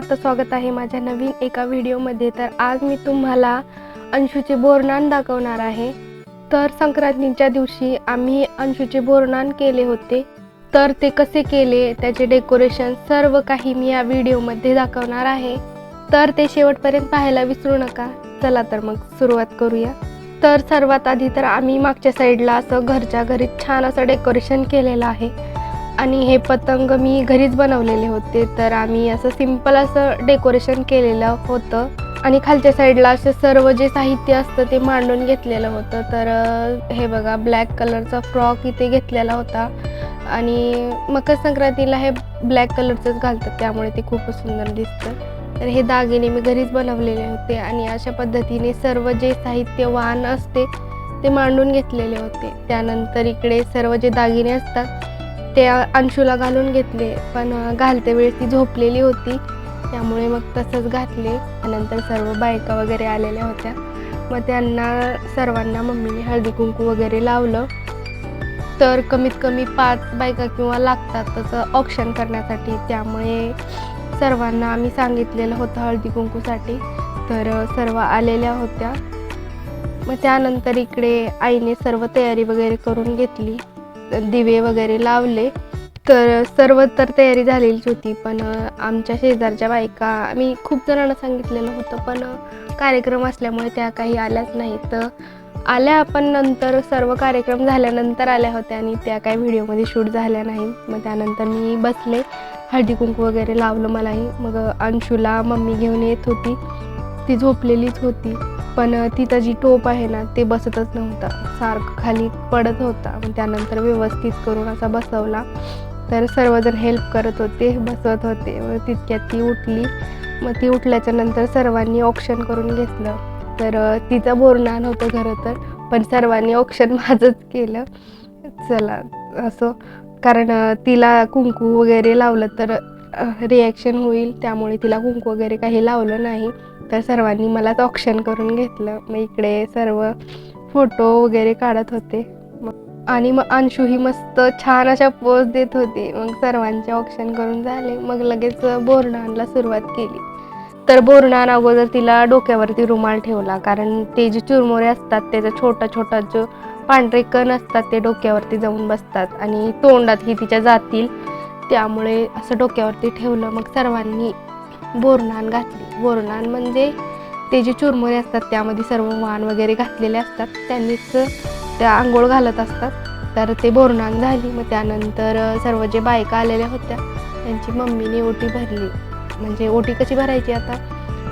तर स्वागत आहे माझ्या नवीन एका व्हिडिओमध्ये. तर आज मी तुम्हाला अंशूचे बोरनान दाखवणार आहे. तर संक्रांतीच्या दिवशी आम्ही अंशूचे बोरनान केले होते. तर ते कसे केले त्याचे डेकोरेशन सर्व काही मी या व्हिडिओमध्ये दाखवणार आहे. तर ते शेवटपर्यंत पाहायला विसरू नका. चला तर मग सुरुवात करूया. तर सर्वात आधी तर आम्ही मागच्या साईडला असं घरच्या घरी छान असं डेकोरेशन केलेलं आहे. आणि हे पतंग मी घरीच बनवलेले होते. तर आम्ही असं सिंपल असं डेकोरेशन केलेलं होतं. आणि खालच्या साईडला असं सर्व जे साहित्य असतं ते मांडून घेतलेलं होतं. तर हे बघा ब्लॅक कलरचा फ्रॉक इथे घेतलेला होता. आणि मकर संक्रांतीला हे ब्लॅक कलरचंच घालतात त्यामुळे ते खूपच सुंदर दिसतं. तर हे दागिने मी घरीच बनवलेले होते आणि अशा पद्धतीने सर्व जे साहित्य वाहन असते ते मांडून घेतलेले होते. त्यानंतर इकडे सर्व जे दागिने असतात ते अंशूला घालून घेतले पण घालते वेळेस ती झोपलेली होती. त्यामुळे मग तसंच घातले नंतर सर्व बायका वगैरे आलेल्या होत्या. मग त्यांना सर्वांना मम्मीने हळदी कुंकू वगैरे लावलं. तर कमीत कमी पाच बायका किंवा लागतात तसं ऑप्शन करण्यासाठी. त्यामुळे सर्वांना आम्ही सांगितलेलं होतं हळदी कुंकूसाठी. तर सर्व आलेल्या होत्या. मग त्यानंतर इकडे आईने सर्व तयारी वगैरे करून घेतली. दिवे वगैरे लावले. तर सर्व तर तयारी झालेलीच होती पण आमच्या शेजारच्या बायका मी खूप जणांना सांगितलेलं होतं पण कार्यक्रम असल्यामुळे त्या काही आल्याच नाही तर आल्या पण नंतर सर्व कार्यक्रम झाल्यानंतर आल्या होत्या आणि त्या काही व्हिडिओमध्ये शूट झाल्या नाही. मग त्यानंतर मी बसले हळदी कुंकू वगैरे लावलं मलाही. मग अंशूला मम्मी घेऊन येत होती. ती झोपलेलीच होती. पण तिथं जी टोप आहे ना ते बसतच नव्हता. सारखं खाली पडत होता मग त्यानंतर व्यवस्थित करून असा बसवला. तर सर्वजण हेल्प करत होते बसवत होते. मग तितक्यात ती उठली. मग ती उठल्याच्या नंतर सर्वांनी ऑप्शन करून घेतलं. तर तिचं बोरणा नव्हतं खरं तर पण सर्वांनी ऑप्शन माझंच केलं. चला असं. कारण तिला कुंकू वगैरे लावलं तर रिॲक्शन होईल. त्यामुळे तिला कुंकू वगैरे काही लावलं नाही. तर सर्वांनी मलाच ऑप्शन करून घेतलं. मग इकडे सर्व फोटो वगैरे काढत होते. मग आणि मग अंशूही मस्त छान अशा पोज देत होती. मग सर्वांचे ऑप्शन करून झाले. मग लगेच बोरणानला सुरुवात केली. तर बोरणान अगोदर तिला डोक्यावरती रुमाल ठेवला. कारण ते जे चुरमुरे असतात त्याचा छोटा छोटा जो पांढरे कण असतात ते डोक्यावरती जाऊन बसतात. आणि तोंडात ही तिच्या जातील. त्यामुळे असं डोक्यावरती ठेवलं. मग सर्वांनी बोरणान घातली. बोरणान म्हणजे ते जे चुरमुरे असतात त्यामध्ये सर्व वाण वगैरे घातलेले असतात. त्यांनीच त्या आंघोळ घालत असतात. तर ते बोरणान झाली. मग त्यानंतर सर्व जे बायका आलेल्या होत्या त्यांची मम्मीने ओटी भरली. म्हणजे ओटी कशी भरायची आता?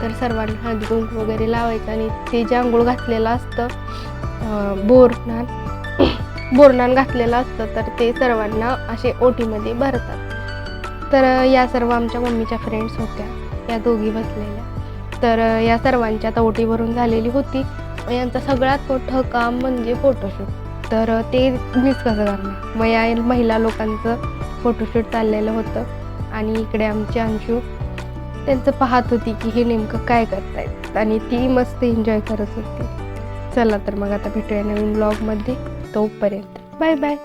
तर सर्वांना हळदी कुंकू वगैरे लावायचं आणि ते जे आंघोळ घातलेलं असतं अं, बोरणान बोरणान घातलेलं असतं तर ते सर्वांना असे ओटीमध्ये भरतात. तर या सर्व आमच्या मम्मीच्या फ्रेंड्स होत्या. या दोघी बसलेल्या. तर या सर्वांच्या आता ओटी भरून झालेली होती. मग यांचं सगळ्यात मोठं काम म्हणजे फोटोशूट तर ते मिस कसं करणार? मग या महिला लोकांचं फोटोशूट चाललेलं होतं. आणि इकडे आमची अंशू त्यांचं पाहत होती की हे नेमकं काय करतायत. आणि ती मस्त एन्जॉय करत होती. चला तर मग आता भेटूया नवीन ब्लॉगमध्ये तोपर्यंत. Bye bye